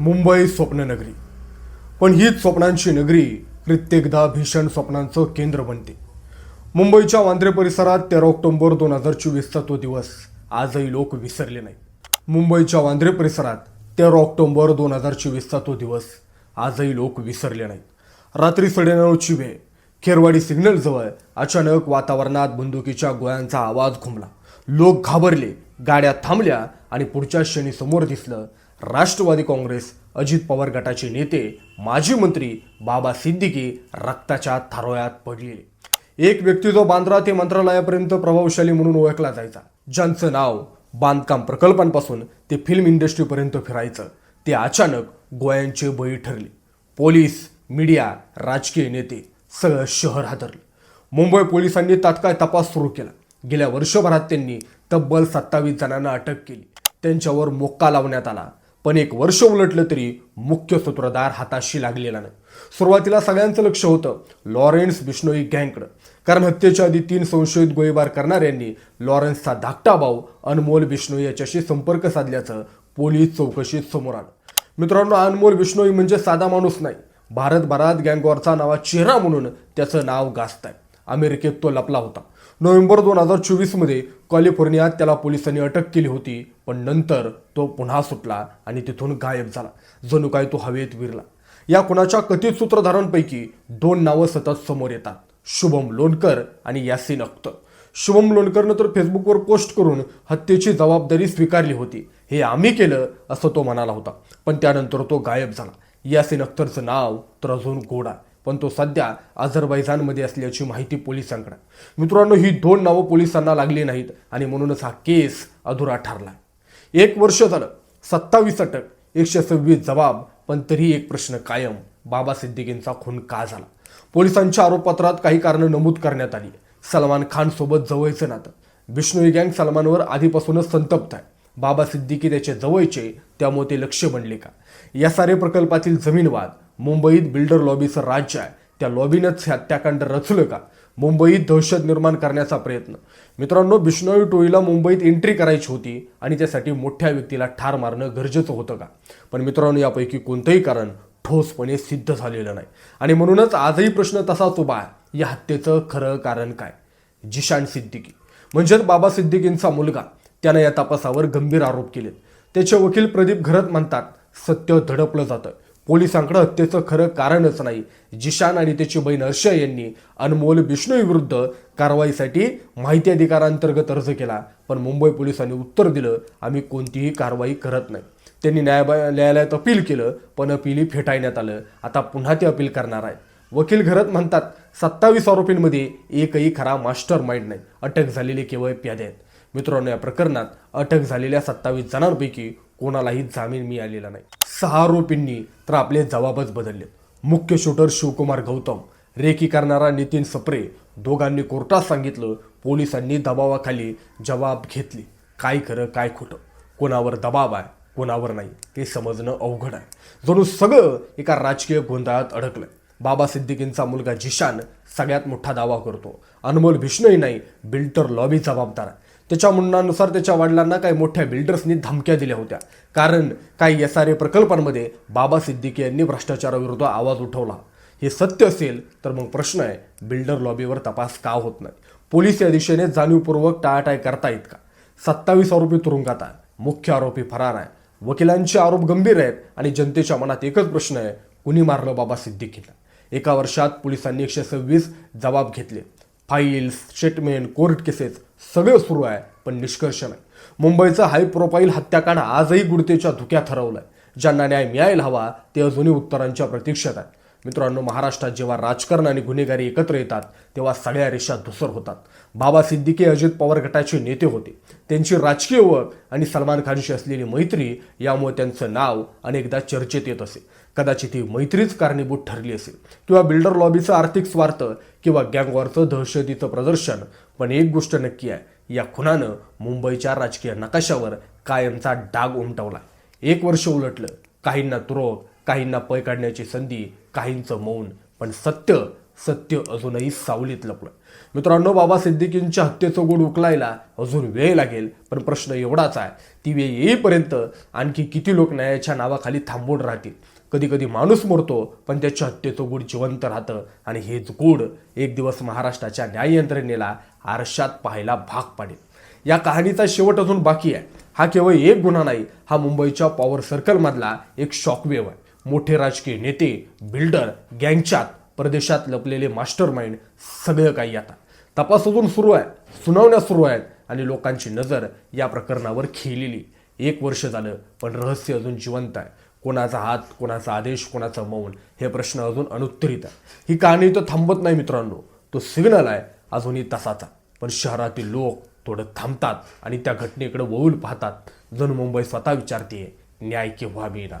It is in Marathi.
मुंबई स्वप्ननगरी. पण हीच स्वप्नांची नगरी कित्येकदा भीषण स्वप्नांचं केंद्र बनते. मुंबईच्या वांद्रे परिसरात तेरा ऑक्टोबर दोन हजार चोवीसचा तो दिवस आजही लोक विसरले नाहीत. मुंबईच्या वांद्रे परिसरात तेरा ऑक्टोबर दोन हजार चोवीसचा तो दिवस आजही लोक विसरले नाहीत. रात्री साडेनऊची वेळ. खेरवाडी सिग्नलजवळ अचानक वातावरणात बंदुकीच्या गोळ्यांचा आवाज घुमला लोक घाबरले गाड्या थांबल्या आणि पुढच्या क्षणी समोर दिसलं राष्ट्रवादी काँग्रेस अजित पवार गटाचे नेते माजी मंत्री बाबा सिद्दीकी रक्ताच्या थारोळ्यात पडले. एक व्यक्ती जो बांद्रा ते मंत्रालयापर्यंत प्रभावशाली म्हणून ओळखला जायचा. ज्यांचं नाव बांधकाम प्रकल्पांपासून ते फिल्म इंडस्ट्रीपर्यंत फिरायचं ते अचानक गोळ्यांचे बळी ठरले. पोलीस मीडिया राजकीय नेते सगळं शहर हादरलं. मुंबई पोलिसांनी तात्काळ तपास सुरू केला. गेल्या वर्षभरात त्यांनी तब्बल सत्तावीस जणांना अटक केली. त्यांच्यावर मोक्का लावण्यात आला. पण एक वर्ष उलटलं तरी मुख्य सूत्रधार हाताशी लागलेला नाही. सुरुवातीला सगळ्यांचं लक्ष होतं लॉरेन्स बिश्नोई गँगकडं. कारण हत्येच्या आधी तीन संशयित गोळीबार करणाऱ्यांनी लॉरेन्सचा धाकटा भाऊ अनमोल बिश्नोई याच्याशी संपर्क साधल्याचं पोलीस चौकशीत समोर आलं. मित्रांनो अनमोल बिश्नोई म्हणजे साधा माणूस नाही. भारतभरात गँगवॉरचा नावा चेहरा म्हणून त्याचं नाव गाजत आहे अमेरिकेत तो लपला होता. नोव्हेंबर दोन हजार चोवीसमध्ये कॅलिफोर्नियात त्याला पोलिसांनी अटक केली होती पण नंतर तो पुन्हा सुटला आणि तिथून गायब झाला. जणू काय तो हवेत विरला. या कुणाच्या कथित सूत्रधारांपैकी दोन नावं सतत समोर येतात. शुभम लोणकर आणि यासिन अख्तर. शुभम लोणकरनं तर फेसबुकवर पोस्ट करून हत्येची जबाबदारी स्वीकारली होती. हे आम्ही केलं असं तो म्हणाला होता. पण त्यानंतर तो गायब झाला. यासिन अख्तरचं नाव तर अजून गोडा. पण तो सध्या अझरबैजानमध्ये असल्याची माहिती पोलिसांकडे. मित्रांनो ही दोन नावं पोलिसांना लागली नाहीत आणि म्हणूनच हा केस अधुरा ठरला. एक वर्ष झालं सत्तावीस अटक एकशे सव्वीस जबाब पण तरी एक प्रश्न कायम बाबा सिद्दीकींचा खून का झाला? पोलिसांच्या आरोपपत्रात काही कारणं नमूद करण्यात आली. सलमान खानसोबत जवळचं नातं. बिष्णोई गँग सलमानवर आधीपासूनच संतप्त आहे. बाबा सिद्दीकी त्याचे जवळचे त्यामुळे ते लक्ष बनले का? या सारे प्रकल्पातील जमीनवाद मुंबईत बिल्डर लॉबीचं राज्य आहे. त्या लॉबीनंच हे हत्याकांड रचलं का? मुंबईत दहशत निर्माण करण्याचा प्रयत्न. मित्रांनो बिष्णोई टोळीला मुंबईत एंट्री करायची होती आणि त्यासाठी मोठ्या व्यक्तीला ठार मारणं गरजेचं होतं का? पण मित्रांनो यापैकी कोणतंही कारण ठोसपणे सिद्ध झालेलं नाही. आणि म्हणूनच आजही प्रश्न तसाच उभा आहे. या हत्येचं खरं कारण काय? जिशान सिद्दीकी. म्हणजेच बाबा सिद्दीकींचा मुलगा. त्यानं या तपासावर गंभीर आरोप केले त्याचे वकील प्रदीप घरत म्हणतात सत्य धडपलं जातं. पोलिसांकडे हत्येचं खरं कारणच नाही. जिशान आणि त्याची बहीण अर्षा यांनी अनमोल बिष्णोई विरुद्ध कारवाईसाठी माहिती अधिकारांतर्गत अर्ज केला. पण मुंबई पोलिसांनी उत्तर दिलं आम्ही कोणतीही कारवाई करत नाही. त्यांनी न्यायालय न्यायालयात अपील केलं पण अपीलही फेटाळण्यात आलं. आता पुन्हा ते अपील करणार आहेत. वकील घरत म्हणतात सत्तावीस आरोपींमध्ये एकही खरा मास्टर माइंड नाही. अटक झालेले केवळ प्यादे आहेत. मित्रांनो या प्रकरणात अटक झालेल्या सत्तावीस जणांपैकी कोणालाही जामीन मिळालेला नाही. सहा आरोपींनी तर आपले जबाबच बदलले. मुख्य शूटर शिवकुमार गौतम रेकी करणारा नितीन सप्रे दोघांनी कोर्टात सांगितलं पोलिसांनी दबावाखाली जबाब घेतली. काय खरं काय खोटं? कोणावर दबाव आहे कोणावर नाही ते समजणं अवघड आहे. जणू सगळं एका राजकीय गोंधळात अडकलं बाबा सिद्दीकींचा मुलगा जिशान सगळ्यात मोठा दावा करतो. अनमोल भिष्णही नाही बिल्टर लॉबी जबाबदार आहे. त्याच्या म्हणण्यानुसार त्याच्या वडिलांना काही मोठ्या बिल्डर्सनी धमक्या दिल्या होत्या. कारण काही एस आर ए प्रकल्पांमध्ये बाबा सिद्दीकी यांनी भ्रष्टाचाराविरुद्ध आवाज उठवला. हे सत्य असेल तर मग प्रश्न आहे बिल्डर लॉबीवर तपास का होत नाही? पोलीस या दिशेने जाणीवपूर्वक टाळाटाळ करतायत का? सत्तावीस आरोपी तुरुंगात आहे मुख्य आरोपी फरार आहे वकिलांचे आरोप गंभीर आहेत आणि जनतेच्या मनात एकच प्रश्न आहे कुणी मारलं बाबा सिद्दीकीला? एका वर्षात पोलिसांनी एकशे सव्वीस जबाब घेतले. फाईल्स स्टेटमेंट कोर्ट केसेस सगळं सुरू आहे पण निष्कर्ष नाही. मुंबईचं हाय प्रोफाईल हत्याकांड आजही गुडतेच्या धुक्यात हरवलंय. ज्यांना न्याय मिळायला हवा ते अजूनही उत्तरांच्या प्रतीक्षेत आहेत. मित्रांनो महाराष्ट्रात जेव्हा राजकारण आणि गुन्हेगारी एकत्र येतात तेव्हा सगळ्या रेषा धुसर होतात. बाबा सिद्दीकी अजित पवार गटाचे नेते होते. त्यांची राजकीय ओळख आणि सलमान खानशी असलेली मैत्री यामुळे त्यांचं नाव अनेकदा चर्चेत येत असे. कदाचित ही मैत्रीच कारणीभूत ठरली असेल. किंवा बिल्डर लॉबीचं आर्थिक स्वार्थ किंवा गँगवॉरचं दहशतीचं प्रदर्शन पण एक गोष्ट नक्की आहे. या खुनानं मुंबईच्या राजकीय नकाशावर कायमचा डाग उमटवला. एक वर्ष उलटलं काहींना तुरोग काहींना पै काढण्याची संधी काहींचं मौन पण सत्य सत्य अजूनही सावलीत लपलं. मित्रांनो बाबा सिद्दीकींच्या हत्येचं गोड उकलायला अजून वेळ लागेल पण प्रश्न एवढाच आहे ती वेळ येईपर्यंत आणखी किती लोक न्यायाच्या नावाखाली थांबून राहतील? कधी कधी माणूस मरतो पण त्याच्या हत्येचं गुढ जिवंत राहतं आणि हेच गुढ एक दिवस महाराष्ट्राच्या न्याय यंत्रणेला आरशात पाहायला भाग पाडेल. या कहाणीचा शेवट अजून बाकी आहे. हा केवळ एक गुन्हा नाही हा मुंबईच्या पॉवर सर्कलमधला एक शॉकवेव्ह आहे. मोठे राजकीय नेते बिल्डर गँगच्यात परदेशात लपलेले मास्टर माइंड सगळं काही आता. तपास अजून सुरू आहे सुनावण्या सुरू आहेत आणि लोकांची नजर या प्रकरणावर खेळलेली. एक वर्ष झालं पण रहस्य अजून जिवंत आहे. कोणाचा हात कोणाचा आदेश कोणाचा मौन हे प्रश्न अजून अनुत्तरित आहे. ही कहाणी तर थांबत नाही मित्रांनो. तो सिग्नल आहे अजूनही तसाचा. पण शहरातील लोक थोडं थांबतात आणि त्या घटनेकडे वळून पाहतात. जणू मुंबई स्वतः विचारते न्याय केव्हा मिळणार?